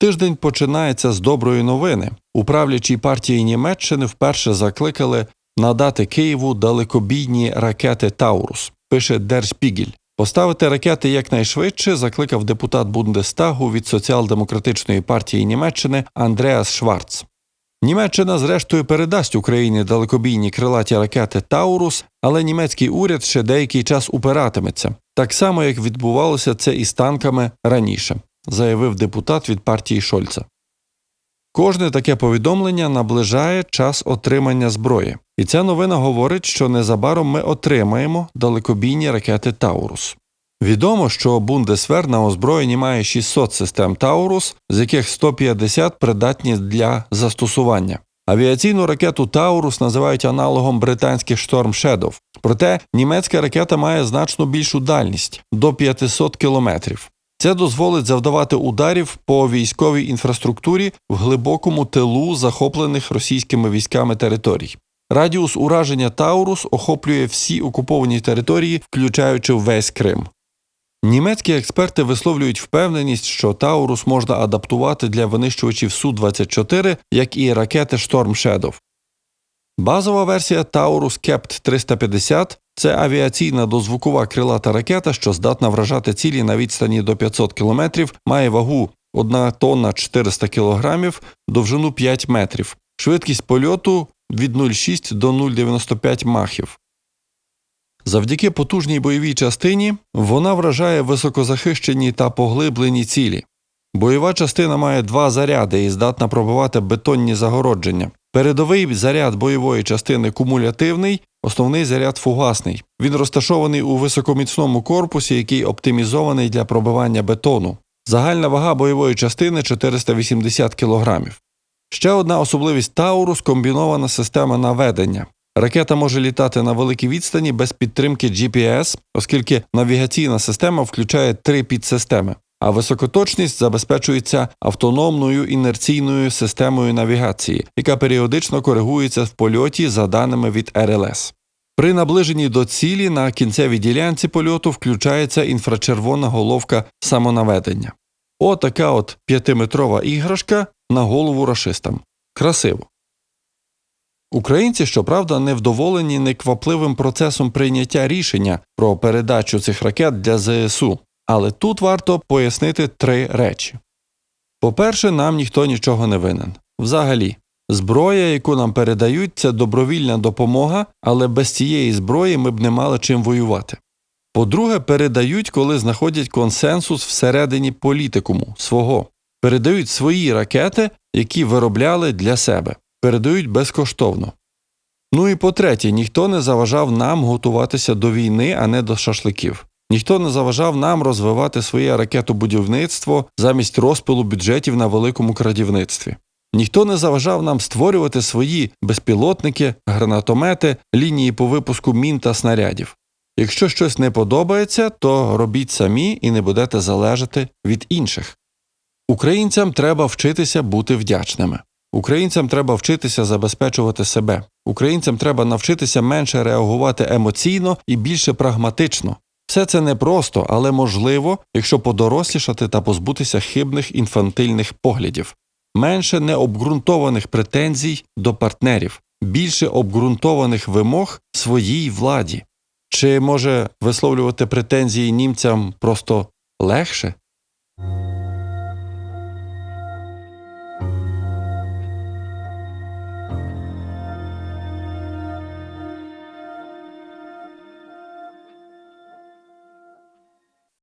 Тиждень починається з доброї новини. У правлячій партії Німеччини вперше закликали надати Києву далекобійні ракети Таурус. Пише Der Поставити ракети якнайшвидше закликав депутат Бундестагу від соціал-демократичної партії Німеччини Андреас Шварц. Німеччина, зрештою, передасть Україні далекобійні крилаті ракети Таурус, але німецький уряд ще деякий час упиратиметься, так само як відбувалося це із танками раніше, заявив депутат від партії Шольца. Кожне таке повідомлення наближає час отримання зброї, і ця новина говорить, що незабаром ми отримаємо далекобійні ракети Таурус. Відомо, що Бундесвер на озброєнні має 600 систем Таурус, з яких 150 придатні для застосування. Авіаційну ракету Таурус називають аналогом британських Storm Shadow. Проте німецька ракета має значно більшу дальність до 500 кілометрів. Це дозволить завдавати ударів по військовій інфраструктурі в глибокому тилу захоплених російськими військами територій. Радіус ураження Таурус охоплює всі окуповані території, включаючи весь Крим. Німецькі експерти висловлюють впевненість, що Таурус можна адаптувати для винищувачів Су-24, як і ракети Storm Shadow. Базова версія Таурус Кепт 350 це авіаційна дозвукова крилата ракета, що здатна вражати цілі на відстані до 500 км, має вагу 1 тонна 400 кг, довжину 5 метрів, швидкість польоту від 0,6 до 0,95 махів. Завдяки потужній бойовій частині вона вражає високозахищені та поглиблені цілі. Бойова частина має два заряди і здатна пробивати бетонні загородження. Передовий заряд бойової частини кумулятивний, основний заряд фугасний. Він розташований у високоміцному корпусі, який оптимізований для пробивання бетону. Загальна вага бойової частини 480 кг. Ще одна особливість Таурус комбінована система наведення. Ракета може літати на великій відстані без підтримки GPS, оскільки навігаційна система включає три підсистеми, а високоточність забезпечується автономною інерційною системою навігації, яка періодично коригується в польоті за даними від РЛС. При наближенні до цілі на кінцевій ділянці польоту включається інфрачервона головка самонаведення. Отака от п'ятиметрова іграшка на голову рашистам. Красиво. Українці, щоправда, не вдоволені неквапливим процесом прийняття рішення про передачу цих ракет для ЗСУ, але тут варто пояснити три речі. По-перше, нам ніхто нічого не винен. Взагалі, зброя, яку нам передають, це добровільна допомога, але без цієї зброї ми б не мали чим воювати. По-друге, передають, коли знаходять консенсус всередині політикуму свого, передають свої ракети, які виробляли для себе передають безкоштовно. Ну і по третє, ніхто не заважав нам готуватися до війни, а не до шашликів. Ніхто не заважав нам розвивати своє ракетобудівництво замість розпилу бюджетів на великому крадівництві. Ніхто не заважав нам створювати свої безпілотники, гранатомети, лінії по випуску мін та снарядів. Якщо щось не подобається, то робіть самі і не будете залежати від інших. Українцям треба вчитися бути вдячними. Українцям треба вчитися забезпечувати себе. Українцям треба навчитися менше реагувати емоційно і більше прагматично. Все це непросто, але можливо, якщо подорослішати та позбутися хибних інфантильних поглядів, менше необґрунтованих претензій до партнерів, більше обґрунтованих вимог своїй владі. Чи може висловлювати претензії німцям просто легше?